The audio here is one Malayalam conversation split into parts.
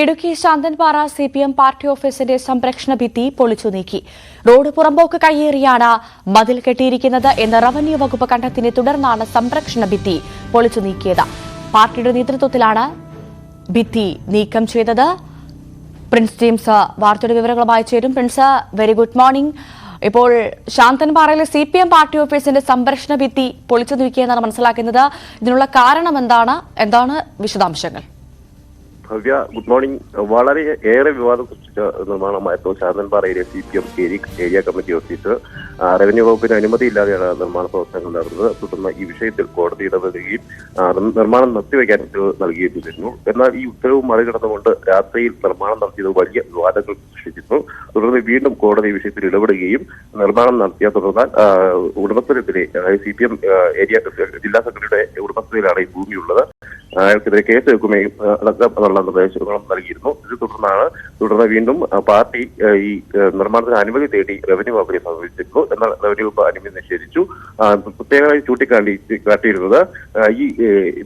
Idukki Santhanpara C P M party ഓഫീസിന്റെ സംരക്ഷണ ഭിത്തി പൊളിച്ചു നീക്കി. റോഡ് പുറമ്പോക്ക് കയ്യേറിയാണ് മതിൽ കെട്ടിയിരിക്കുന്നത് എന്ന റവന്യൂ വകുപ്പ് കണ്ടെത്തിനെ തുടർന്നാണ് സംരക്ഷണ ഭിത്തി പൊളിച്ചു നീക്കിയത്. പാർട്ടിയുടെ നേതൃത്വത്തിലാണ് ഭിത്തി നീക്കം ചെയ്തത്. പ്രിൻസ് ജെയിംസ് വാർത്തയുടെ വിവരങ്ങളുമായി ചേരും. പ്രിൻസ് വെരി ഗുഡ് മോർണിംഗ് ഇപ്പോൾ ശാന്തൻപാറയിലെ സി പി എം പാർട്ടി ഓഫീസിന്റെ സംരക്ഷണ ഭിത്തി പൊളിച്ചു നീക്കിയെന്നാണ് മനസ്സിലാക്കുന്നത്. ഇതിനുള്ള കാരണം എന്താണ്? എന്താണ് വിശദാംശങ്ങൾ? Bhavya good morning. വളരെ ഏറെ വിവാദം സൃഷ്ടിച്ച നിർമ്മാണമായിരുന്നു area C P M area committee office. Revenue വകുപ്പിന് അനുമതിയില്ലാതെയാണ് നിർമ്മാണ പ്രവർത്തനങ്ങൾ നടന്നത്. തുടർന്ന് ഈ വിഷയത്തിൽ കോടതി ഇടപെടുകയും നിർമ്മാണം നിർത്തിവെക്കാൻ ഉത്തരവ് നൽകുകയും ചെയ്തിരുന്നു. എന്നാൽ ഈ ഉത്തരവ് മറികടന്നുകൊണ്ട് രാത്രിയിൽ നിർമ്മാണം നടത്തിയത് വലിയ വിവാദങ്ങൾ സൃഷ്ടിച്ചിരുന്നു. തുടർന്ന് വീണ്ടും കോടതി വിഷയത്തിൽ ഇടപെടുകയും നിർമ്മാണം നടത്തിയ തുടർന്നാൽ ആ, ഉടമസ്ഥനെതിരെ സി പി എം ഏരിയ ജില്ലാ സെക്രട്ടറിയുടെ ഉടമസ്ഥതയിലാണ് ഈ ഭൂമിയുള്ളത്. അയാൾക്കെതിരെ കേസ് വെക്കുകയും അടക്കം എന്നുള്ള നിർദ്ദേശങ്ങളും നൽകിയിരുന്നു. ഇത് തുടർന്നാണ് തുടർന്ന് വീണ്ടും പാർട്ടി ഈ നിർമ്മാണത്തിന് അനുമതി തേടി റവന്യൂ വകുപ്പിനെ സമീപിച്ചിരുന്നു. എന്നാൽ റവന്യൂ വകുപ്പ് അനുമതി നിഷേധിച്ചു. പ്രത്യേകമായി ചൂണ്ടിക്കാണ്ടി കാട്ടിയിരുന്നത് ഈ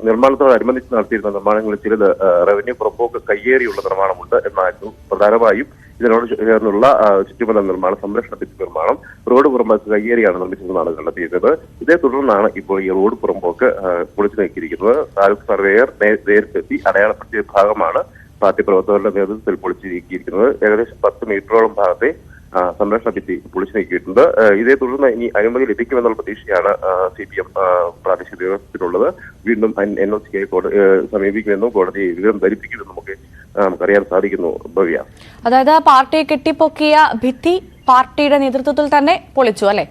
നിർമ്മാണത്തോട് നിർമ്മാണത്തോടനുബന്ധിച്ച് നടത്തിയിരുന്ന നിർമ്മാണങ്ങളിൽ ചിലത് റവന്യൂ പുറമ്പോക്ക് കയ്യേറിയുള്ള നിർമ്മാണമുണ്ട് എന്നായിരുന്നു പ്രധാനമായും ഇതിനോട് ചേർന്നുള്ള ചുറ്റുമല നിർമ്മാണം സംരക്ഷണ ഭിത്തി നിർമ്മാണം റോഡ് പുറമ്പോക്ക് കയ്യേറിയാണ് നിർമ്മിച്ചതെന്നാണ് കണ്ടെത്തിയിരുന്നത് ഇതേ തുടർന്നാണ് ഇപ്പോൾ ഈ റോഡ് പുറമ്പോക്ക് പൊളിച്ചു നീക്കിയിരിക്കുന്നത്. താലൂക്ക് സർവേയർ നേരിട്ടെത്തി അടയാളപ്പെടുത്തിയ ഭാഗമാണ് പാർട്ടി പ്രവർത്തകരുടെ നേതൃത്വത്തിൽ പൊളിച്ചു നീക്കിയിരിക്കുന്നത്. ഏകദേശം പത്ത് മീറ്ററോളം ഭാഗത്തെ സംരക്ഷണ ഭിത്തി പൊളിച്ചു നീക്കിയിട്ടുണ്ട്. ഇതേ തുടർന്ന് ഇനി അനുമതി ലഭിക്കുമെന്നുള്ള പ്രതീക്ഷയാണ് സി പി എം പ്രാദേശിക നേതൃത്വത്തിനുള്ളത് വീണ്ടും എൻ ഒ സിയെ സമീപിക്കുമെന്നും കോടതിയെ വിവരം ധരിപ്പിക്കുമെന്നും ഒക്കെ നമുക്കറിയാൻ സാധിക്കുന്നു ഭവ്യ. അതായത് പാർട്ടിയെ കെട്ടിപ്പൊക്കിയ ഭിത്തി പാർട്ടിയുടെ നേതൃത്വത്തിൽ തന്നെ പൊളിച്ചു അല്ലെ?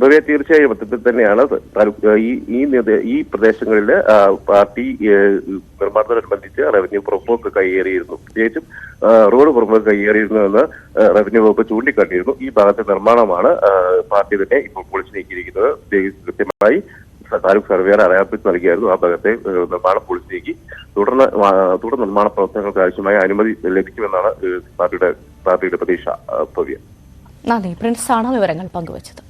ഭവ്യ തീർച്ചയായും അത്തരത്തിൽ തന്നെയാണ്. ഈ ഈ ഈ പ്രദേശങ്ങളിൽ പാർട്ടി നിർമ്മാണത്തോടനുബന്ധിച്ച് റവന്യൂ പുറമ്പോക്ക് കയ്യേറിയിരുന്നു. പ്രത്യേകിച്ചും റോഡ് പുറമ്പോക്ക് കയ്യേറിയിരുന്നുവെന്ന് എന്ന് റവന്യൂ വകുപ്പ് ചൂണ്ടിക്കാട്ടിയിരുന്നു. ഈ ഭാഗത്തെ നിർമ്മാണമാണ് പാർട്ടി തന്നെ ഇപ്പോൾ പൊളിച്ചു നീക്കിയിരിക്കുന്നത്. കൃത്യമായി താലൂക്ക് സർവേയർ അറിയാപ്പിച്ച് നൽകിയായിരുന്നു. ആ ഭാഗത്തെ നിർമ്മാണ നിർമ്മാണം പൊളിച്ചു നീക്കി തുടർന്ന് തുടർ നിർമ്മാണ പ്രവർത്തനങ്ങൾക്ക് ആവശ്യമായ അനുമതി ലഭിക്കുമെന്നാണ് പാർട്ടിയുടെ പാർട്ടിയുടെ പ്രതീക്ഷ ഭവ്യ നന്ദി. ആണ് വിവരങ്ങൾ പങ്കുവച്ചത്.